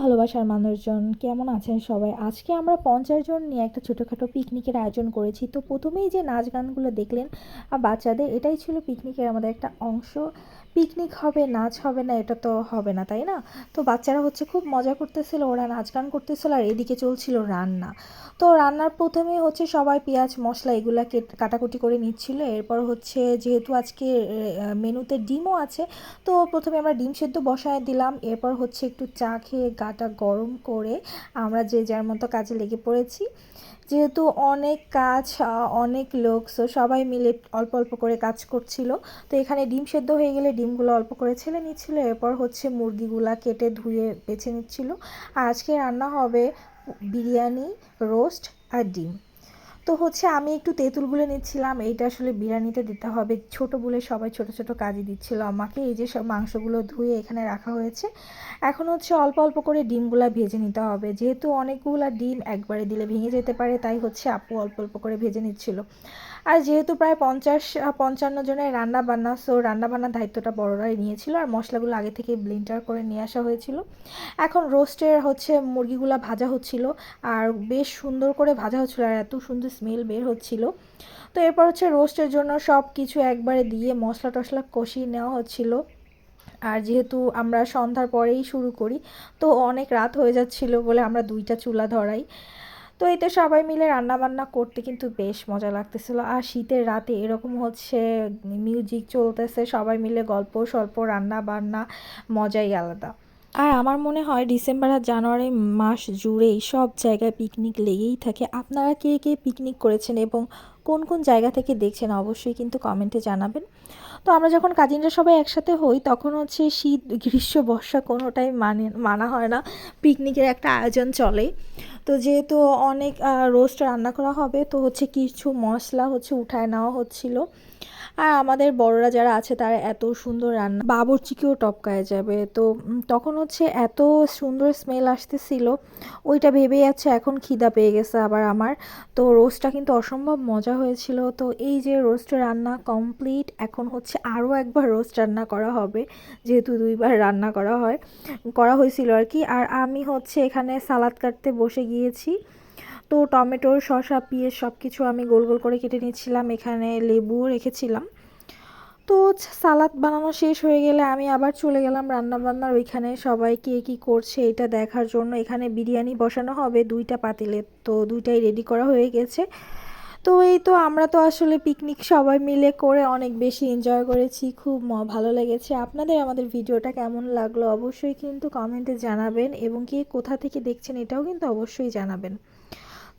ভালো বাসার মানুষজন, কেমন আছেন সবাই? আজকে আমরা পঞ্চাশ জন নিয়ে একটা ছোটোখাটো পিকনিকের আয়োজন করেছি। তো প্রথমেই যে নাচ গানগুলো দেখলেন বাচ্চাদের, এটাই ছিল পিকনিকের আমাদের একটা অংশ। পিকনিক হবে, নাচ হবে না, এটা তো হবে না, তাই না? তো বাচ্চারা হচ্ছে খুব মজা করতেছিল, ওরা নাচ গান করতেছিল, আর এদিকে চলছিল রান্না। তো রান্নার প্রথমে হচ্ছে সবাই পেঁয়াজ, মশলা এগুলা কেট- কাটাকুটি করে নিচ্ছিল। এরপর হচ্ছে যেহেতু আজকে মেনুতে ডিমও আছে, তো প্রথমে আমরা ডিম সেদ্ধ বসায় দিলাম। এরপর হচ্ছে একটু চা খেয়ে গাটা গরম করে আমরা যে যার মতো কাজে লেগে পড়েছি। যেহেতু অনেক কাজ অনেক লোক সো সবাই মিলে অল্প অল্প করে কাজ করছিল। তো এখানে ডিম সেদ্ধ হয়ে গেলে ডিমগুলো অল্প করে ছেলে নিচ্ছিল, এরপর হচ্ছে মুরগিগুলা কেটে ধুয়ে বেছে নিচ্ছিল। আর আজকে রান্না হবে বিরিয়ানি, রোস্ট আর ডিম। তো হচ্ছে আমি একটু তেঁতুল তেঁতুলগুলো নিচ্ছিলাম। এইটা আসলে বিরিয়ানিতে দিতে হবে। ছোট বলে সবাই ছোট ছোট কাজে দিচ্ছিল। আমাকে এই যে সব মাংসগুলো ধুয়ে এখানে রাখা হয়েছে। এখন হচ্ছে অল্প অল্প করে ডিমগুলো ভেজে নিতে হবে। যেহেতু অনেকগুলো ডিম একবারে দিলে ভেঙে যেতে পারে, তাই হচ্ছে আপু অল্প অল্প করে ভেজে নিচ্ছিল। আর যেহেতু প্রায় পঞ্চাশ, পঞ্চান্ন জনের রান্না বান্না সো রান্না বান্নার দায়িত্বটা বড়রাই নিয়েছিল। আর মশলাগুলো আগে থেকে ব্লেন্ডার করে নিয়ে আসা হয়েছিল। এখন রোস্টের হচ্ছে মুরগিগুলো ভাজা হচ্ছিল। আর বেশ সুন্দর করে ভাজা হচ্ছিল। আর এত সুন্দর স্মেল বের হচ্ছিল। তো এরপর হচ্ছে রোস্টের জন্য সব কিছু একবারে দিয়ে মশলা টশলা কষিয়ে নেওয়া হচ্ছিল। আর যেহেতু আমরা সন্ধ্যার পরেই শুরু করি, তো অনেক রাত হয়ে যাচ্ছিল বলে আমরা দুইটা চুলা ধরাই। তো এতে সবাই মিলে রান্না বান্না করতে কিন্তু বেশ মজা লাগতেছিল। আর শীতের রাতে এরকম হচ্ছে মিউজিক চলতেছে, সবাই মিলে গল্প স্বল্প রান্না বান্না মজাই আলাদা। আর আমার মনে হয় ডিসেম্বর আর জানুয়ারি মাস জুড়েই সব জায়গায় পিকনিক লেগেই থাকে। আপনারা কে কে পিকনিক করেছেন এবং কোন কোন জায়গা থেকে দেখছেন অবশ্যই কিন্তু কমেন্টে জানাবেন। তো আমরা যখন কাজিনরা সবাই একসাথে হই, তখন হচ্ছে শীত, গ্রীষ্ম, বর্ষা কোনোটাই মানে মানা হয় না। পিকনিকের একটা আয়োজন চলে। তো যেহেতু অনেক রোস্ট রান্না করা হবে, তো হচ্ছে কিছু মশলা হচ্ছে উঠায় নেওয়া হচ্ছিল। আর আমাদের বড়রা যারা আছে, তারা এত সুন্দর রান্না, বাবরচিকেও টপকায় যাবে। তো তখন হচ্ছে এত সুন্দর স্মেল আসতেছিল। ওইটা ভেবেই আছে এখন খিদা পেয়ে গেছে আবার আমার। তো রোস্টটা কিন্তু অসম্ভব মজা হয়েছিল। তো এই যে রোস্ট রান্না কমপ্লিট এখন হচ্ছে আরও একবার রোস্ট রান্না করা হবে, যেহেতু দুইবার রান্না করা হয়, করা হয়েছিল আর কি। আর আমি হচ্ছে এখানে সালাদ কাটতে বসে গিয়েছি। তো টমেটো, শসা, পেঁয়াজ সব কিছু আমি গোল গোল করে কেটে নিচ্ছিলাম এখানে লেবু রেখেছিলাম। তো সালাদ বানানো শেষ হয়ে গেলে আমি আবার চলে গেলাম রান্না বান্নার ওইখানে সবাই কে কী করছে এটা দেখার জন্য এখানে বিরিয়ানি বসানো হবে দুইটা পাতিলে। তো দুইটাই রেডি করা হয়ে গেছে। তো এই তো আমরা তো আসলে পিকনিক সবাই মিলে করে অনেক বেশি এনজয় করেছি। খুব ভালো লেগেছে। আপনাদের আমাদের ভিডিওটা কেমন লাগল অবশ্যই কিন্তু কমেন্টে জানাবেন এবং কে কোথা থেকে দেখছেন এটাও কিন্তু অবশ্যই জানাবেন।